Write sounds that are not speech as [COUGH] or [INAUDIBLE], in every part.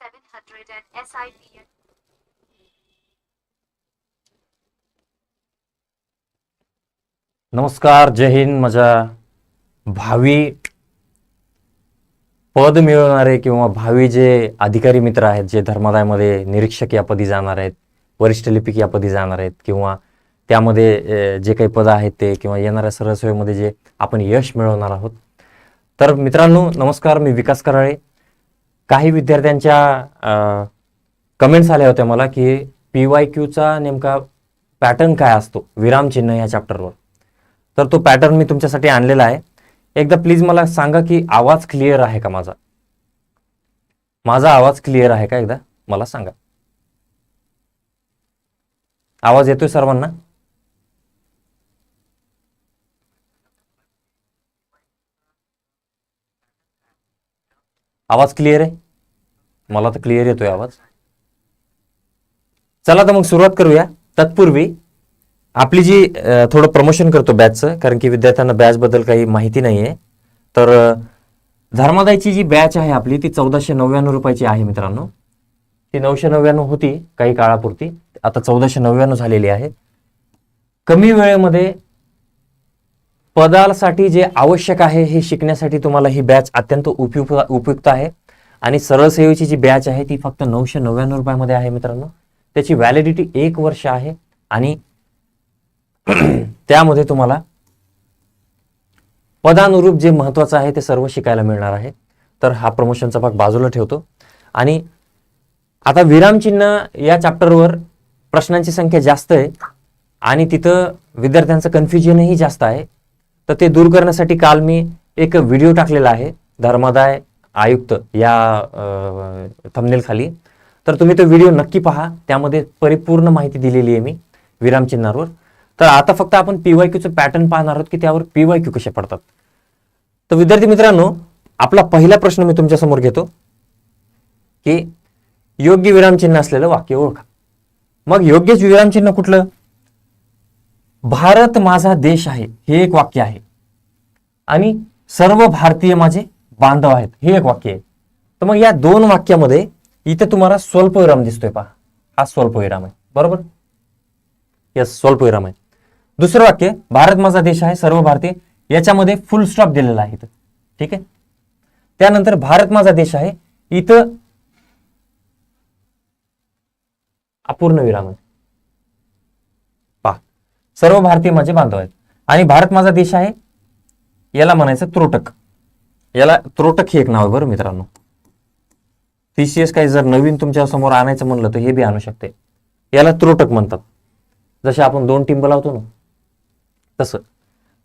700 and SIPN. नमस्कार जय हिंद माझ्या भावी पद मिळवणारे किंवा भावी जे अधिकारी मित्र आहेत जे धर्मादायमध्ये निरीक्षक या पदी जाणार आहेत वरिष्ठ लिपिक या पदी जाणार आहेत किंवा त्यामध्ये जे काही पदं आहेत ते किंवा येणाऱ्या सरसेवेमध्ये जे आपण यश मिळवणार आहोत तर मित्रांनो नमस्कार मी विकास कराळे काही विद्यार्थ्यांच्या कमेंट्स आल्या होत्या मला की पी वाय क्यूचा नेमका पॅटर्न काय असतो? विरामचिन्ह या चॅप्टरवर तर तो पॅटर्न मी तुमच्यासाठी आणलेला आहे. एकदा प्लीज मला सांगा की आवाज क्लिअर आहे का माझा? माझा आवाज क्लिअर आहे का एकदा? मला सांगा. आवाज येतोय सर्वांना? आवाज क्लिअर आहे? मला तर क्लिअर येतोय आवाज. चला तर मग सुरुवात करूया. तत्पूर्वी आपली जी थोडं प्रमोशन करतो बॅचचं कारण की विद्यार्थ्यांना बॅचबद्दल काही माहिती नाही आहे तर धर्मादायची जी बॅच आहे आपली ती चौदाशे नव्याण्णव रुपयाची आहे मित्रांनो. ती नऊशे नव्याण्णव होती काही काळापुरती. आता चौदाशे नव्याण्णव झालेली आहे. कमी वेळेमध्ये पदासाठी जे आवश्यक आहे हे शिकण्यासाठी तुम्हाला ही बॅच अत्यंत उपयुक्त उपयुक्त आहे. आणि सरळ सेवेची जी बॅच आहे ती फक्त नऊशे नव्याण्णव रुपयामध्ये आहे मित्रांनो. त्याची व्हॅलिडिटी एक वर्ष आहे आणि [CLEARS THROAT] त्यामध्ये तुम्हाला पदानुरूप जे महत्वाचं आहे ते सर्व शिकायला मिळणार आहे. तर हा प्रमोशनचा भाग बाजूला ठेवतो. आणि आता विरामचिन्ह या चॅप्टरवर प्रश्नांची संख्या जास्त आहे आणि तिथं विद्यार्थ्यांचं कन्फ्युजनही जास्त आहे. तर ते दूर करण्यासाठी काल मी एक व्हिडिओ टाकलेला आहे धर्मादाय आयुक्त या थमनेल खाली तर तुम्ही तो व्हिडिओ नक्की पहा त्यामध्ये परिपूर्ण माहिती दिलेली आहे मी विरामचिन्हावर तर आता फक्त आपण पी वाय क्यूचं पॅटर्न पाहणार आहोत की त्यावर पी वाय क्यू कसे पडतात. तर विद्यार्थी मित्रांनो आपला पहिला प्रश्न मी तुमच्यासमोर घेतो की योग्य विरामचिन्ह असलेलं वाक्य ओळखा. मग योग्यच विरामचिन्ह कुठलं? भारत माझा देश आहे हे एक वाक्य आहे. आणि सर्व भारतीय माझे बांधव आहेत हे एक वाक्य आहे. तर मग या दोन वाक्यामध्ये इथे तुम्हाला स्वल्पविराम दिसतोय पहा. हा स्वल्पविराम आहे बरोबर? यस स्वल्पविराम आहे. दुसरं वाक्य भारत माझा देश आहे सर्व भारतीय याच्यामध्ये फुल स्टॉप दिलेला आहे इथं. ठीक आहे? त्यानंतर भारत माझा देश आहे इथं अपूर्ण विराम आहे. सर्व भारतीय माझे बांधव आहेत. आणि भारत माझा देश आहे याला म्हणायचं त्रोटक. याला त्रोटक हे एक नाव आहे बरं मित्रांनो. टीसीएस काही जर नवीन तुमच्यासमोर आणायचं म्हणलं तर हे बी आणू शकते. याला त्रोटक म्हणतात. जसे आपण दोन टीम लावतो ना तसं.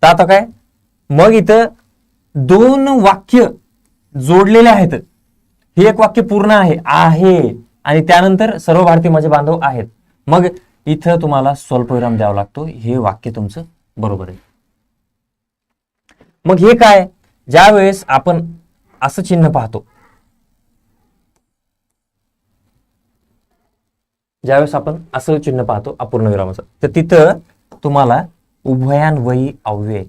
तर आता काय? मग इथं दोन वाक्य जोडलेले आहेत. हे एक वाक्य पूर्ण आहे आहे. आणि त्यानंतर सर्व भारतीय माझे बांधव आहेत. मग इथं तुम्हाला स्वल्पविराम द्यावा लागतो. हे वाक्य तुमचं बरोबर आहे. मग हे काय? ज्या वेळेस आपण असं चिन्ह पाहतो. ज्यावेळेस आपण असं चिन्ह पाहतो अपूर्ण विरामाचं तर तिथं तुम्हाला उभयान्वयी अव्यय.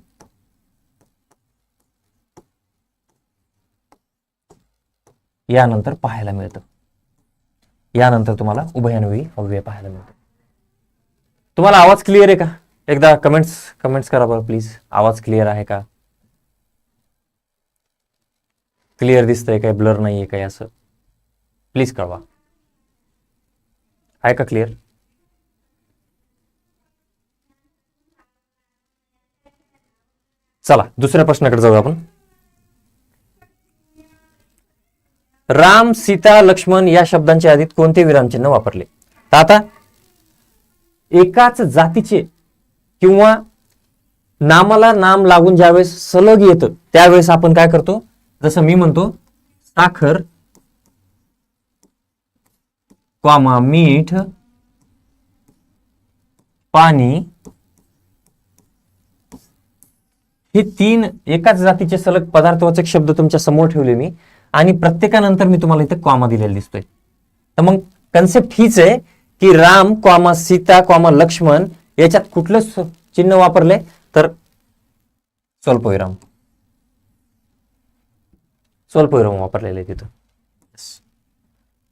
यानंतर पाहायला मिळतं. यानंतर तुम्हाला उभयान्वयी अव्यय पाहायला मिळतं. तुम्हाला आवाज क्लिअर आहे का? एकदा कमेंट्स कमेंट्स करा बरं प्लीज आवाज क्लिअर आहे का? क्लिअर दिसतंय काय? ब्लर नाही आहे काय असं? प्लीज कळवा. आहे का क्लिअर चला दुसऱ्या प्रश्नाकडे जाऊ आपण. राम सीता लक्ष्मण या शब्दांच्या आधीत कोणते विरामचिन्ह वापरले? तर आता एकाच जातीचे किंवा नामाला नाम लागून ज्यावेळेस सलग येतं त्यावेळेस आपण काय करतो? जसं मी म्हणतो साखर क्वामा मीठ पाणी हे तीन एकाच जातीचे सलग पदार्थवाचक शब्द तुमच्यासमोर ठेवले मी. आणि प्रत्येकानंतर मी तुम्हाला इथे कॉमा दिलेला दिसतोय. तर मग कन्सेप्ट हीच आहे की राम कॉमा सीता कॉमा लक्ष्मण याच्यात कुठलं चिन्ह वापरले तर स्वल्पविराम स्वल्पविराम वापरलेले तिथं.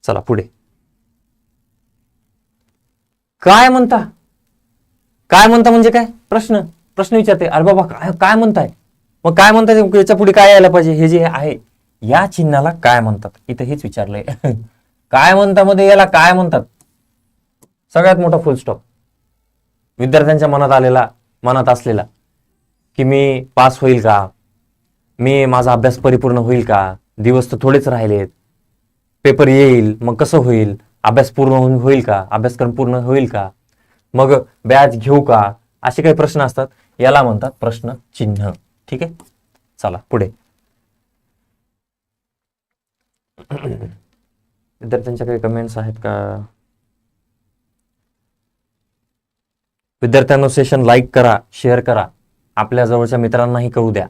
चला पुढे. काय म्हणता? काय म्हणता म्हणजे काय? प्रश्न. प्रश्न विचारते. अरे बाबा काय काय म्हणताय? मग काय म्हणताय? याच्यापुढे काय यायला पाहिजे? हे जे आहे या चिन्हाला काय म्हणतात? इथं हेच विचारलंय. [LAUGHS] काय म्हणता मध्ये याला? काय म्हणतात? सगळ्यात मोठा फुल स्टॉप विद्यार्थ्यांच्या मनात आलेला मनात असलेला की मी पास होईल का? मी माझा अभ्यास परिपूर्ण होईल का? दिवस तर थोडेच राहिलेत. पेपर येईल मग कसं होईल? अभ्यास पूर्ण होईल का? अभ्यासक्रम पूर्ण होईल का? मग बॅच घेऊ का? असे काही प्रश्न असतात. याला म्हणतात प्रश्न चिन्ह. ठीक आहे? चला पुढे. [CLEARS THROAT] विद्यार्थ्यांच्या काही कमेंट्स आहेत का? विद्यार्थ्यांनो सेशन लाईक करा शेअर करा. आपल्या जवळच्या मित्रांनाही कळू द्या.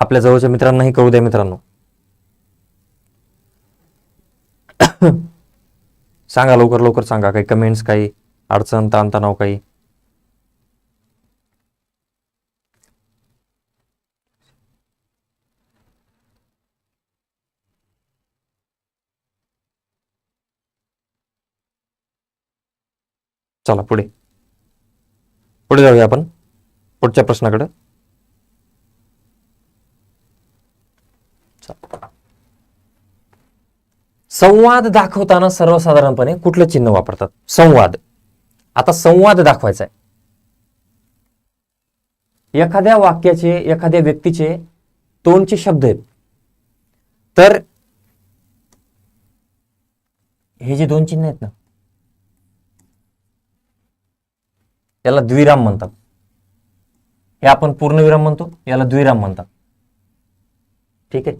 आपल्या जवळच्या मित्रांनाही कळू द्या मित्रांनो. [COUGHS] सांगा लवकर लवकर सांगा. काही कमेंट्स काही अडचण ताणतणाव काही चला पुढे. पुढे जाऊया आपण. पुढच्या प्रश्नाकडे. संवाद दाखवताना सर्वसाधारणपणे कुठलं चिन्ह वापरतात? संवाद. आता संवाद दाखवायचा आहे एखाद्या वाक्याचे एखाद्या व्यक्तीचे दोनचे शब्द आहेत. तर हे जे दोन चिन्ह आहेत ना याला द्विराम म्हणतात. हे आपण पूर्णविराम म्हणतो याला द्विराम म्हणतात. ठीक आहे?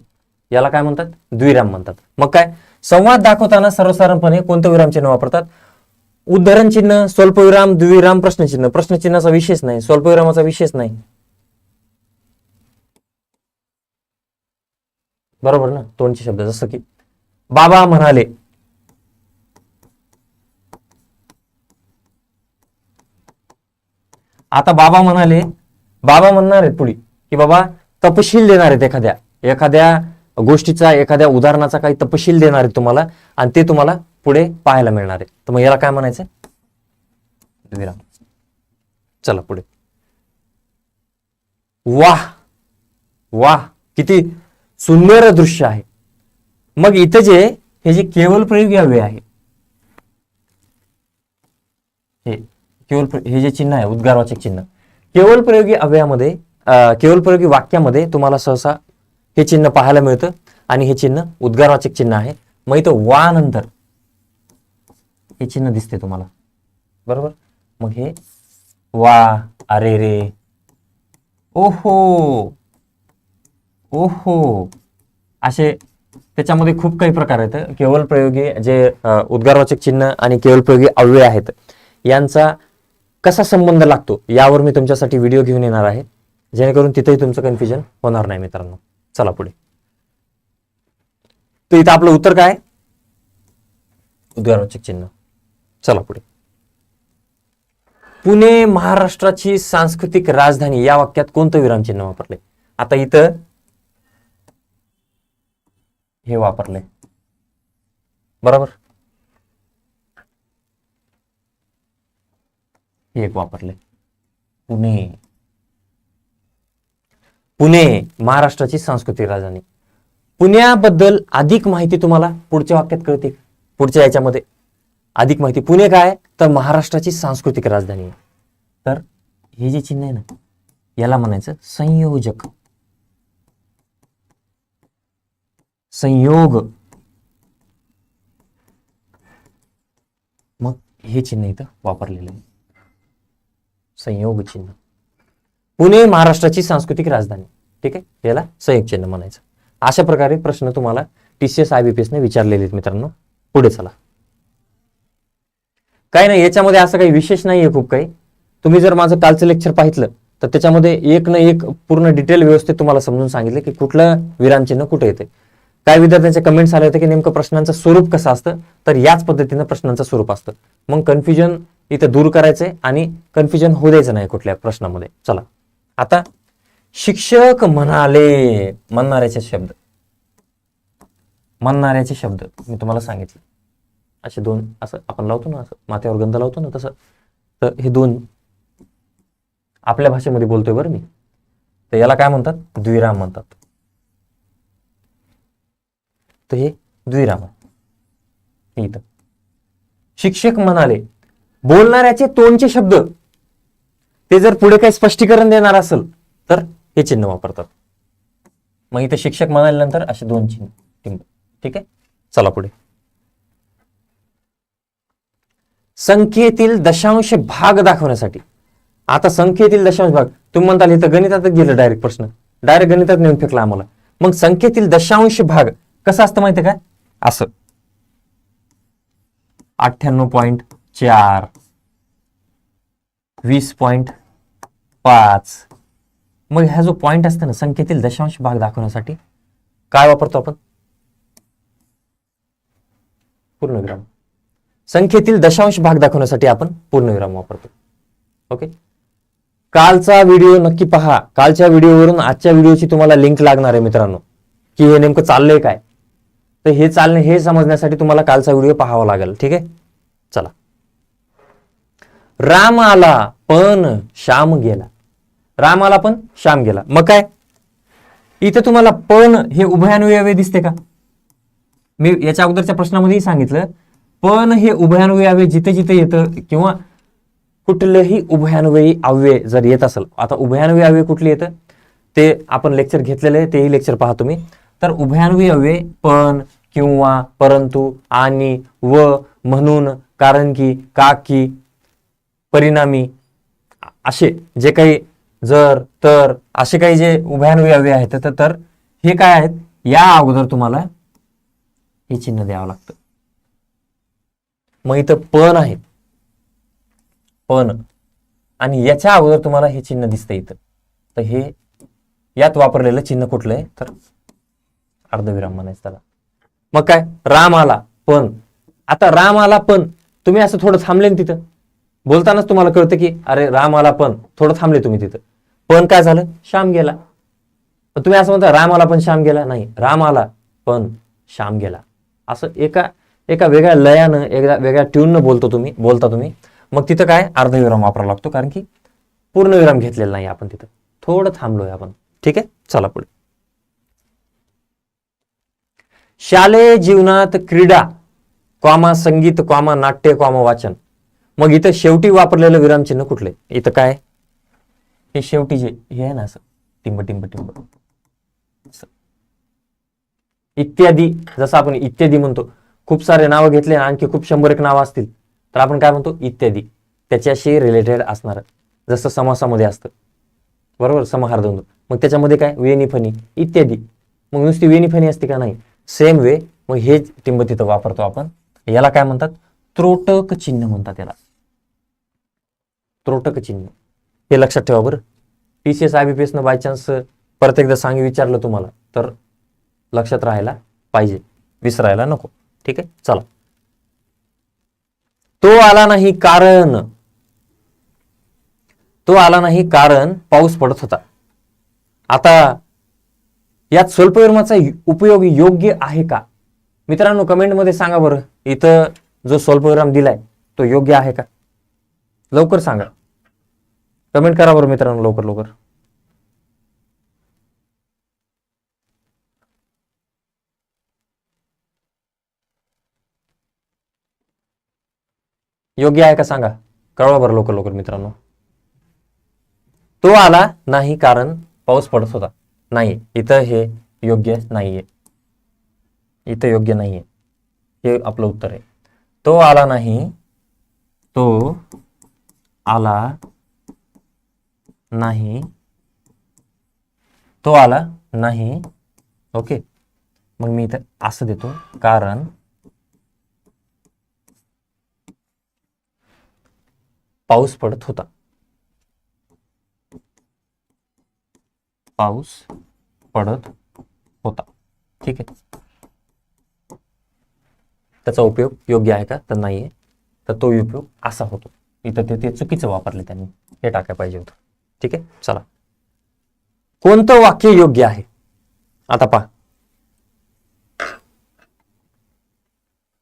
याला काय म्हणतात? द्विराम म्हणतात. मग काय? संवाद दाखवताना सर्वसाधारणपणे कोणतं विराम चिन्ह वापरतात? उद्धरण चिन्ह स्वल्पविराम द्विराम प्रश्नचिन्ह. प्रश्नचिन्हाचा विशेष नाही स्वल्पविरामाचा विशेष नाही. बरोबर ना? तोंडचे शब्द जसं की बाबा म्हणाले आता बाबा म्हणाले बाबा म्हणणार आहेत पुढे की बाबा तपशील देणार आहेत एखाद्या एखाद्या गोष्टीचा एखाद्या उदाहरणाचा काही तपशील देणार आहेत तुम्हाला आणि ते तुम्हाला पुढे पाहायला मिळणार आहे तर मग याला काय म्हणायचं विराम चला पुढे. वाह! वाह! किती सुंदर दृश्य आहे. मग इथं जे हे जे केवल प्रयोग यावे आहे हे केवल हे जे चिन्ह आहे उद्गारवाचक चिन्ह. केवल प्रयोगी अव्ययामध्ये केवळ केवल प्रयोगी वाक्यामध्ये तुम्हाला सहसा हे चिन्ह पाहायला मिळतं आणि हे चिन्ह उद्गारवाचक चिन्ह आहे. मग इथं वा नंतर हे चिन्ह दिसते तुम्हाला. बरोबर? मग हे वा अरे रे ओहो ओहो. असे त्याच्यामध्ये खूप काही प्रकार आहेत. केवल प्रयोगी जे उद्गारवाचक चिन्ह आणि केवल प्रयोगी अव्यय आहेत यांचा कसा संबंध लागतो यावर मी तुमच्यासाठी व्हिडिओ घेऊन येणार आहे. जेणेकरून तिथेही तुमचं कन्फ्युजन होणार नाही मित्रांनो. चला पुढे. तर इथं आपलं उत्तर काय? उद्गारवाचक चिन्ह. चला पुढे. पुणे महाराष्ट्राची सांस्कृतिक राजधानी या वाक्यात कोणतं विरामचिन्ह वापरले आता इथं हे वापरले बरोबर? हे एक वापरले. पुणे. पुणे महाराष्ट्राची सांस्कृतिक राजधानी. पुण्याबद्दल अधिक माहिती तुम्हाला पुढच्या वाक्यात कळते पुढच्या याच्यामध्ये अधिक माहिती. पुणे काय? तर महाराष्ट्राची सांस्कृतिक राजधानी आहे. तर हे जे चिन्ह आहे ना याला म्हणायचं संयोजक. संयोग. मग हे चिन्ह इथं वापरलेलं आहे. संयोग चिन्ह. पुणे महाराष्ट्राची सांस्कृतिक राजधानी. ठीक आहे? याला संयोग चिन्ह म्हणायचं. अशा प्रकारे प्रश्न तुम्हाला टीसीएस आयबीपीएस ने विचारलेले आहेत मित्रांनो. पुढे चला. काही नाही याच्यामध्ये असं काही विशेष नाहीये खूप काही. तुम्ही जर माझं कालचं लेक्चर पाहितलं तर त्याच्यामध्ये एक ना एक पूर्ण डिटेल व्यवस्थित तुम्हाला समजून सांगितलं की कुठलं विरामचिन्ह कुठे येते काय विद्यार्थ्यांचे कमेंट्स आले होते की नेमकं प्रश्नांचं स्वरूप कसं असतं? तर याच पद्धतीनं प्रश्नांचं स्वरूप असतं. मग कन्फ्युजन इथं दूर करायचंय आणि कन्फ्युजन होऊ द्यायचं नाही कुठल्या प्रश्नामध्ये. चला. आता शिक्षक म्हणाले म्हणणाऱ्याचे शब्द. म्हणणाऱ्याचे शब्द. मी तुम्हाला सांगितले. असे दोन असं आपण लावतो ना असं माथ्यावर गंध लावतो ना तसं. तर हे दोन आपल्या भाषेमध्ये बोलतोय बरं मी. तर याला काय म्हणतात? द्विराम म्हणतात. तर हे द्विराम इथं. शिक्षक म्हणाले बोलणाऱ्याचे तोंडचे शब्द ते जर पुढे काही स्पष्टीकरण देणार असेल तर हे चिन्ह वापरतात. मग इथे शिक्षक म्हणाल्यानंतर असे दोन चिन्ह टिंब ठीक आहे? चला पुढे. संख्येतील दशांश भाग दाखवण्यासाठी. आता संख्येतील दशांश भाग तुम्ही म्हणताल इथं गणितातच गेलं डायरेक्ट प्रश्न. डायरेक्ट गणितात नेऊन फेकला आम्हाला. मग संख्येतील दशांश भाग कसं असतं माहितीये काय असं. अठ्ठ्याण्णव पॉईंट चार वीस पॉईंट पाच. मग ह्या जो पॉइंट असतो ना संख्येतील दशांश भाग दाखवण्यासाठी काय वापरतो आपण? पूर्णविराम. संख्येतील दशांश भाग दाखवण्यासाठी आपण पूर्णविराम वापरतो. ओके? कालचा व्हिडिओ नक्की पहा. कालच्या व्हिडिओवरून आजच्या व्हिडिओची तुम्हाला लिंक लागणार आहे मित्रांनो. की हे नेमकं चाललंय काय? तर हे चालणे हे समजण्यासाठी तुम्हाला कालचा व्हिडिओ पाहावा लागेल. ठीक आहे? चला. राम आला पण श्याम गेला. राम आला पण श्याम गेला. मग काय? इथे तुम्हाला पण हे उभयान्वयवे दिसते का? मी याच्या अगोदरच्या प्रश्नामध्येही सांगितलं पण हे उभयान्वयावे जिथे जिथे येतं किंवा कुठलंही उभयान्वयी अव्यय जर येत असेल आता उभयान्वयी अव्यय कुठले येतं? ते आपण लेक्चर घेतलेलं आहे तेही लेक्चर पहा तुम्ही. तर उभयान्वयी अव्यय पण किंवा परंतु आणि व म्हणून कारण की का की परिणामी असे जे काही जर तर असे काही जे उभयान्वयी आहेत तर तर हे काय आहेत? या अगोदर तुम्हाला हे चिन्ह द्यावं लागतं. मग इथं पण आहे. पण. आणि याच्या अगोदर तुम्हाला हे चिन्ह दिसतं इथं. तर हे यात वापरलेलं चिन्ह कुठलं आहे? तर अर्धविराम म्हणायचं त्याला. मग काय? राम आला पण. आता राम आला पण. तुम्ही असं थोडं थांबले ना तिथं. बोलतानाच तुम्हाला कळतं की अरे राम आला पण थोडं थांबले तुम्ही तिथं. पण काय झालं? श्याम गेला. पण तुम्ही असं म्हणता राम आला पण श्याम गेला? नाही राम आला पण श्याम गेला. असं एका एका वेगळ्या लयानं एकदा वेगळ्या ट्यूननं बोलतो तुम्ही बोलता तुम्ही. मग तिथं काय? अर्धविराम वापरावा लागतो कारण की पूर्णविराम घेतलेला नाही आपण तिथं. थोडं थांबलोय आपण. ठीक आहे? चला पुढे. शालेय जीवनात क्रीडा कॉमा संगीत कॉमा नाट्य कॉमा वाचन. मग इथं शेवटी वापरलेलं विरामचिन्ह कुठले इथं काय? हे शेवटी जे हे आहे ना असं. टिंब टिंब टिंब. इत्यादी जसं आपण इत्यादी म्हणतो. खूप सारे नावं घेतले आणखी खूप शंभर एक नावं असतील. तर आपण काय म्हणतो? इत्यादी. त्याच्याशी रिलेटेड असणार. जसं समासामध्ये असतं. बरोबर? समाहारद्वंद्व मग त्याच्यामध्ये काय? वेणी फणी. इत्यादी. मग नुसती वेणी फणी असते का नाही? सेम वे मग हे टिंब तिथं वापरतो आपण. याला काय म्हणतात? त्रोटक चिन्ह म्हणतात याला. त्रोटक चिन्ह. हे लक्षात ठेवा बरं. T C S I B P एसनं by chance परत एकदा सांगी विचारलं तुम्हाला तर लक्षात राहायला पाहिजे. विसरायला नको. ठीक आहे? चला. तो आला नाही कारण. तो आला नाही कारण पाऊस पडत होता. आता यात स्वल्पविरामाचा उपयोग योग्य आहे का? मित्रांनो कमेंटमध्ये सांगा बरं. इथं जो स्वल्पविराम दिलाय तो योग्य आहे का? लवकर सांगा. कमेंट करा बरं मित्रांनो लवकर लवकर. योग्य आहे का सांगा? कळवा बरं लवकर लवकर मित्रांनो. तो आला नाही कारण पाऊस पडत होता. नाही इथं हे योग्य नाहीये. इथं योग्य नाहीये. हे आपलं उत्तर आहे. तो आला नाही तो आला नाही. तो आला नाही. ओके. मग मी इथं असं देतो. कारण पाऊस पडत होता. पाऊस पडत होता. ठीक आहे. त्याचा उपयोग योग्य आहे का? तर नाही आहे तर तो उपयोग असा होतो. इथं ते ते चुकीचं वापरले त्यांनी. हे टाकायला पाहिजे होतं. ठीक आहे? चला. कोणतं वाक्य योग्य आहे? आता पहा.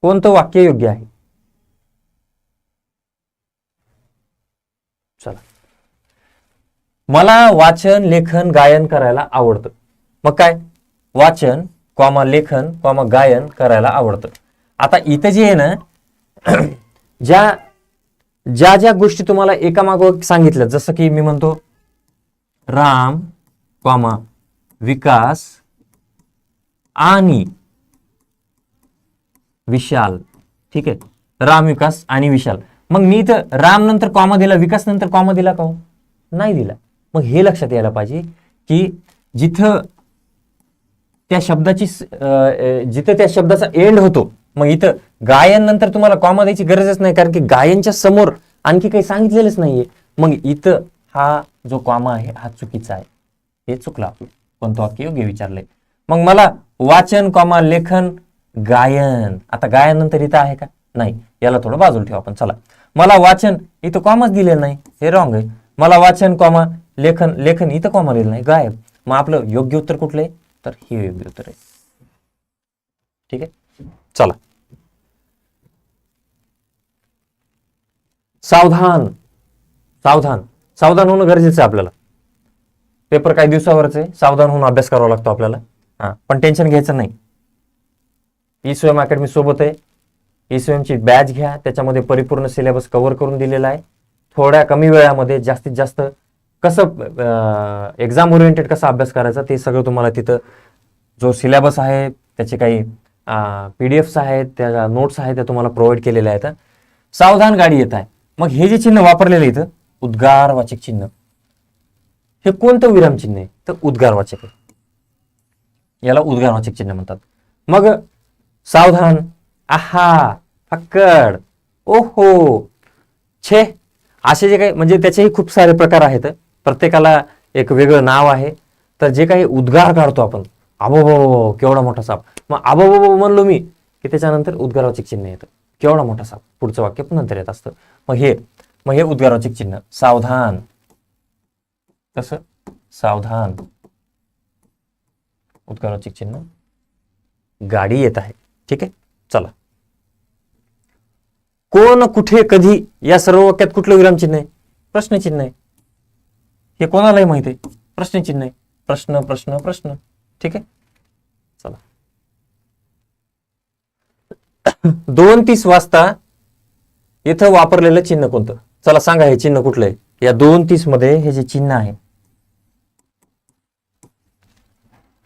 कोणतं वाक्य योग्य आहे? चला. मला वाचन लेखन गायन करायला आवडतं. मग काय? वाचन कॉमा लेखन कॉमा गायन करायला आवडतं. आता इथं जे आहे ना [CLEARS THROAT] ज्या ज्या ज्या गोष्टी तुम्हाला एकामागोग सांगितल्या जसं की मी म्हणतो राम कॉमा विकास आणि विशाल. ठीक आहे? राम विकास आणि विशाल. मग मी इथं राम नंतर कॉमा दिला विकास नंतर कॉमा दिला का हो? नाही दिला. मग हे लक्षात यायला पाहिजे की जिथं त्या शब्दाची जिथं त्या शब्दाचा एंड होतो मग इथं गायन नंतर तुम्हाला कॉमा द्यायची गरजच नाही कारण की गायनच्या समोर आणखी काही सांगितलेलंच नाहीये. मग इथं हा जो कॉमा आहे हा चुकीचा आहे. हे चुकलं आपलं कोणतं वाक्य योग्य विचारलंय. मग मला वाचन कॉमा लेखन गायन. आता गायन नंतर इथं आहे का? नाही. याला थोडं बाजूला ठेवा आपण. चला. मला वाचन इथं कॉमाच दिलेलं नाही. हे रॉंग आहे. मला वाचन कॉमा लेखन लेखन इथं कॉमा दिलं नाही. गायब मग आपलं योग्य उत्तर कुठलं आहे? तर हे योग्य उत्तर आहे. ठीक आहे? चला. सावधान. सावधान. सावधान होणं गरजेचं आहे आपल्याला. पेपर काही दिवसावरच आहे. सावधान होऊन अभ्यास करावा लागतो आपल्याला. हां पण टेन्शन घ्यायचं नाही. ई स्वयं अकॅडमी सोबत आहे. ई स्वयंची बॅच घ्या. त्याच्यामध्ये परिपूर्ण सिलेबस कव्हर करून दिलेला आहे. थोड्या कमी वेळामध्ये जास्तीत जास्त कसं एक्झाम ओरिएंटेड कसा अभ्यास करायचा ते सगळं तुम्हाला तिथं जो सिलेबस आहे त्याचे काही पी डी एफ्स आहेत त्या नोट्स आहेत त्या तुम्हाला प्रोव्हाइड केलेल्या आहेत. सावधान गाडी येत आहे. मग हे जे चिन्ह वापरलेलं आहे इथं उद्गारवाचक चिन्ह हे कोणतं विराम चिन्ह आहे? तर उद्गारवाचक आहे. याला उद्गारवाचक चिन्ह म्हणतात. मग सावधान आहा फक्कड ओहो छे असे जे काही म्हणजे त्याचेही खूप सारे प्रकार आहेत. प्रत्येकाला एक वेगळं नाव आहे. तर जे काही उद्गार काढतो आपण आबो केवढा मोठा साप. मग आबो म्हणलो मी की त्याच्यानंतर उद्गारवाचक चिन्ह येतं. केवढा मोठा साप पुढचं वाक्य पण नंतर येत असतं. मग हे मग हे उद्गाराचे चिन्ह. सावधान. कसं सावधान. उद्गाराचे चिन्ह. गाडी येत आहे. ठीक आहे? चला. कोण कुठे कधी या सर्व वाक्यात कुठलं विरामचिन्ह आहे? प्रश्नचिन्ह आहे. हे कोणालाही माहिती आहे. प्रश्नचिन्ह आहे. प्रश्न प्रश्न प्रश्न. ठीक आहे चला दोन तीस वाजता इथं वापरलेलं चिन्ह कोणतं? चला सांगा हे चिन्ह कुठलं आहे? या दोन तीसमध्ये हे जे चिन्ह आहे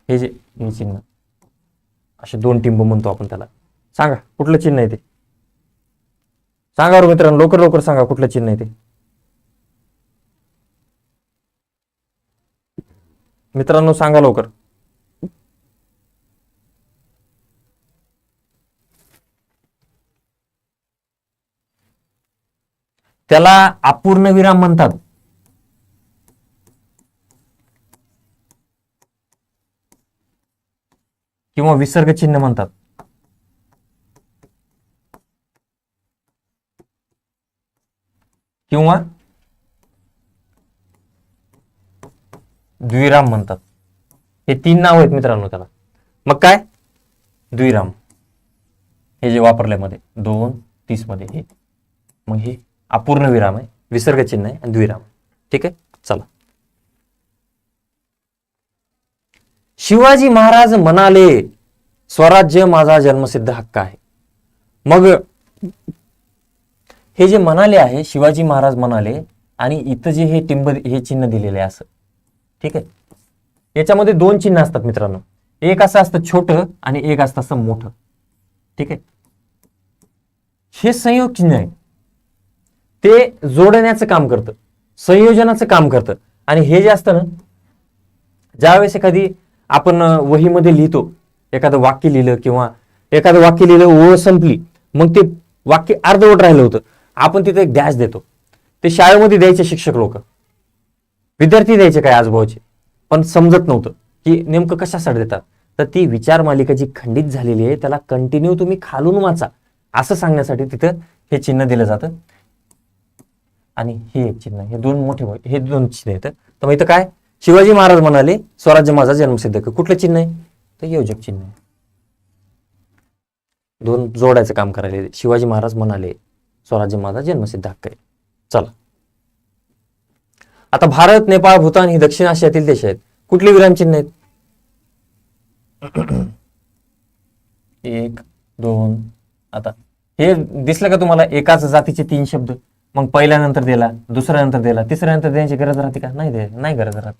हे जे हे चिन्ह असे दोन टिंब म्हणतो आपण त्याला. सांगा कुठलं चिन्ह आहे ते? सांगा मित्रांनो लवकर लवकर सांगा कुठलं चिन्ह आहे ते. मित्रांनो सांगा लवकर. त्याला अपूर्ण विराम म्हणतात. किंवा विसर्ग चिन्ह म्हणतात. किंवा द्विराम म्हणतात. हे तीन नाव आहेत मित्रांनो त्याला. मग काय? द्विराम. हे जे वापरल्यामध्ये दोन तीसमध्ये. हे. मग हे. अपूर्ण विराम आहे विसर्ग चिन्ह आहे आणि द्विराम ठीक आहे? चला. शिवाजी महाराज म्हणाले स्वराज्य माझा जन्मसिद्ध हक्क आहे. मग हे जे म्हणाले आहे शिवाजी महाराज म्हणाले आणि इथं जे हे टिंब हे चिन्ह दिलेले आहे असं. ठीक आहे? याच्यामध्ये दोन चिन्ह असतात मित्रांनो. एक असं असतं छोटं आणि एक असतं असं मोठं. ठीक आहे? हे संयोग चिन्ह आहे. ते जोडण्याचं काम करतं संयोजनाचं काम करतं. आणि हे जे असतं ना ज्यावेळेस एखादी आपण वहीमध्ये लिहितो एखादं वाक्य लिहिलं किंवा एखादं वाक्य लिहिलं ओळ संपली मग ते वाक्य अर्धवट राहिलं होतं. आपण तिथे एक डॅश देतो. ते शाळेमध्ये द्यायचे शिक्षक लोक. विद्यार्थी द्यायचे काय आजूबाजूचे. पण समजत नव्हतं की नेमकं कशासाठी देतात. तर ती विचार मालिका जी खंडित झालेली आहे त्याला कंटिन्यू तुम्ही खालून वाचा. असं सांगण्यासाठी तिथं हे चिन्ह दिलं जातं. आणि हे एक चिन्ह हे दोन मोठे हे दोन चिन्ह आहेत. तर मग इथं काय? शिवाजी महाराज म्हणाले स्वराज्य माझा जन्मसिद्ध कुठलं चिन्ह आहे? तर योजक चिन्ह आहे. दोन जोडायचं काम करायला. शिवाजी महाराज म्हणाले स्वराज्य माझा जन्मसिद्ध हक्क आहे. चला. आता भारत नेपाळ भूतान ही दक्षिण आशियातील देश आहेत. कुठली विरामचिन्ह आहेत? एक दोन आता हे दिसलं का तुम्हाला? एकाच जातीचे तीन शब्द. मग पहिल्यानंतर दिला दुसऱ्यानंतर दिला तिसऱ्यानंतर देण्याची गरज राहते का? नाही दे नाही गरज राहत.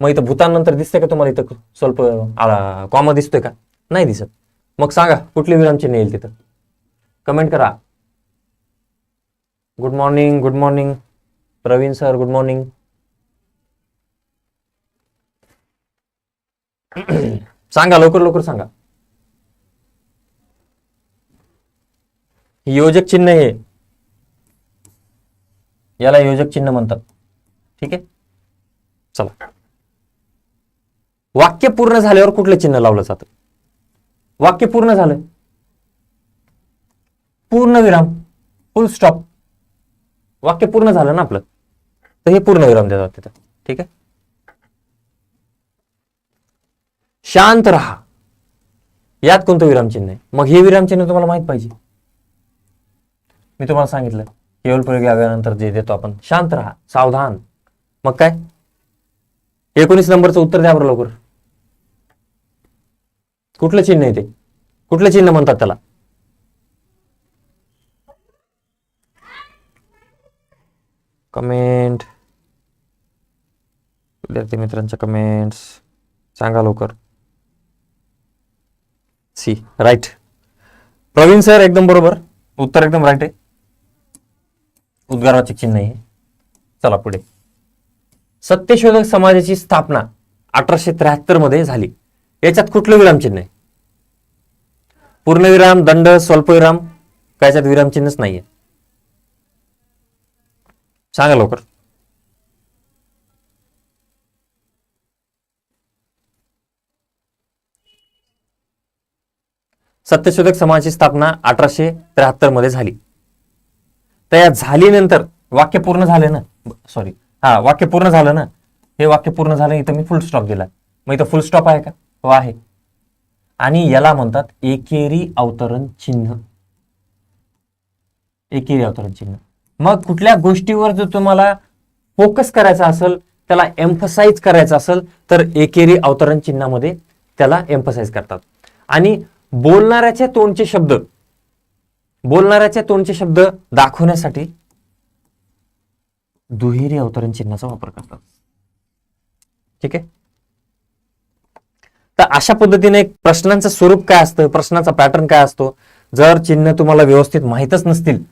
मग इथं भूतान नंतर दिसतंय का तुम्हाला इथं स्वल्प कॉमा दिसतोय का? नाही दिसत. मग सांगा कुठली विरामचिन्ह येईल तिथं? कमेंट करा. Good morning good morning Praveen sir good morning सांगा लवकर लवकर सांगा. योजक चिन्ह हे याला योजक चिन्ह म्हणतात. ठीक आहे? चला. वाक्य पूर्ण झाल्यावर कुठलं चिन्ह लावलं जातं? वाक्य पूर्ण झालं. पूर्ण विराम. फुल स्टॉप वाक्य पूर्ण झालं ना आपलं? तर हे पूर्ण विराम देतात तिथं. ठीक आहे? शांत राहा. यात कोणतं विरामचिन्ह आहे? मग हे विरामचिन्ह तुम्हाला माहीत पाहिजे. मी तुम्हाला सांगितलं. केवळ प्रयोग याव्यानंतर जे देतो आपण शांत राहा सावधान. मग काय? एकोणीस नंबरचं उत्तर द्या बरं लवकर. कुठलं चिन्ह आहे ते? कुठलं चिन्ह म्हणतात त्याला? कमेंट. विद्यार्थी मित्रांच्या कमेंट्स. सांगा लवकर. C right. प्रवीण सर एकदम बरोबर. उत्तर एकदम राईट आहे. उद्गाराचे चिन्ह आहे चला पुढे. सत्यशोधक समाजाची स्थापना अठराशे त्र्याहत्तरमध्ये झाली. याच्यात कुठलं विरामचिन्ह आहे? पूर्णविराम दंड स्वल्पविराम काय याच्यात विरामचिन्हच नाहीये? सांगा लवकर. सत्यशोधक समाजाची स्थापना अठराशे त्र्याहत्तरमध्ये झाली. तयार झाल्यानंतर वाक्य पूर्ण झालं ना? सॉरी हा वाक्य पूर्ण झालं ना? हे वाक्य पूर्ण झालं इथं मी फुल स्टॉप दिला. मग इथं फुल स्टॉप आहे का? हो आहे. आणि याला म्हणतात एकेरी अवतरण चिन्ह. एकेरी अवतरण चिन्ह. मग कुठल्या गोष्टीवर जर तुम्हाला फोकस करायचा असेल त्याला एम्फसाइज करायचं असेल तर एकेरी अवतरण चिन्हामध्ये त्याला एम्फसाइज करतात. आणि बोलणाऱ्याच्या तोंडचे शब्द बोलणाऱ्याच्या तोंडचे शब्द दाखवण्यासाठी दुहेरी अवतरण चिन्हाचा वापर करतात. ठीक आहे? तर अशा पद्धतीने प्रश्नांचं स्वरूप काय असतं? प्रश्नाचा पॅटर्न काय असतो? जर चिन्ह तुम्हाला व्यवस्थित माहीतच नसतील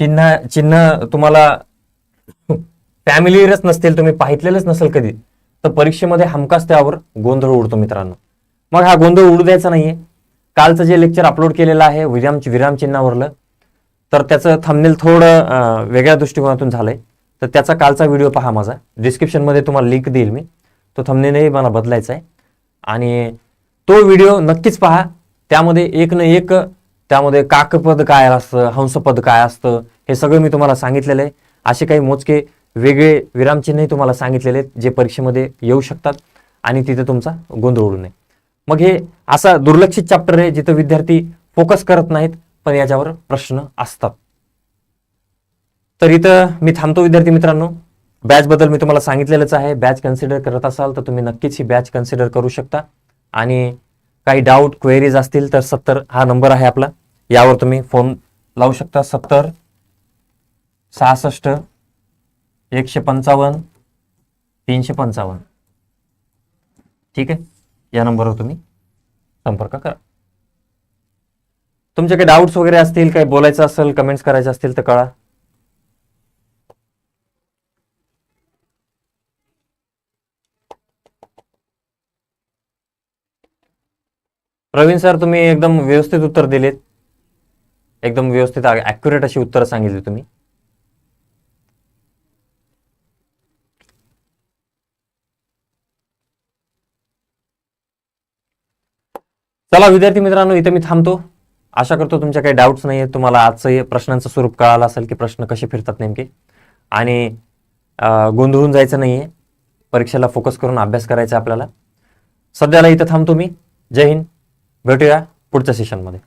चिन्ह चिन्ह तुम्हाला फॅमिलीरच नसतील तुम्ही पाहितलेलंच नसेल कधी तर परीक्षेमध्ये हमखास त्यावर गोंधळ उडतो मित्रांनो. मग हा गोंधळ उडू द्यायचा नाहीये. कालचं जे लेक्चर अपलोड केलेलं आहे विराम विराम चिन्हावरलं तर त्याचं थंबनेल थोडं वेगळ्या दृष्टिकोनातून झालं आहे तर त्याचा कालचा व्हिडिओ पहा माझा. डिस्क्रिप्शनमध्ये तुम्हाला लिंक देईल मी. तो थंबनेलही मला बदलायचा आहे. आणि तो व्हिडिओ नक्कीच पहा. त्यामध्ये एक न एक त्यामध्ये काकपद काय असतं हंसपद काय असतं हे सगळं मी तुम्हाला सांगितलेलं आहे. असे काही मोजके वेगळे विरामचिन्हही तुम्हाला सांगितलेले आहेत जे परीक्षेमध्ये येऊ शकतात. आणि तिथे तुमचा गोंधळ उडू नये. मग हे असा दुर्लक्षित चॅप्टर आहे जिथं विद्यार्थी फोकस करत नाहीत पण याच्यावर प्रश्न असतात. तर इथं मी थांबतो विद्यार्थी मित्रांनो. बॅच बद्दल मी तुम्हाला सांगितलेलंच आहे. बॅच कन्सिडर करत असाल तर तुम्ही नक्कीच ही बॅच कन्सिडर करू शकता. आणि काही डाऊट क्वेरीज असतील तर सत्तर हा नंबर आहे आपला. यावर तुम्ही फोन लावू शकता. सत्तर सहासष्ट एकशे पंचावन्न तीनशे पंचावन्न. ठीक आहे? या नंबरवर तुम्ही संपर्क करा. तुमचे काही डाऊट्स वगैरे असतील काही बोलायचं असेल कमेंट्स करायचे असतील तर कळा. प्रवीण सर तुम्ही एकदम व्यवस्थित उत्तर दिलेत. एकदम व्यवस्थित ॲक्युरेट अशी उत्तरं सांगितली तुम्ही. चला विद्यार्थी मित्रांनो इथे मी थांबतो. आशा करतो तुमच्या काही डाऊट्स नाही आहेत तुम्हाला आजचं हे प्रश्नांचं स्वरूप कळालं असेल की प्रश्न कसे फिरतात नेमके. आणि गोंधळून जायचं नाहीये. परीक्षेला फोकस करून अभ्यास करायचा आपल्याला. सध्याला इथं थांबतो मी. जय हिंद. भेटूया पुढच्या सेशनमध्ये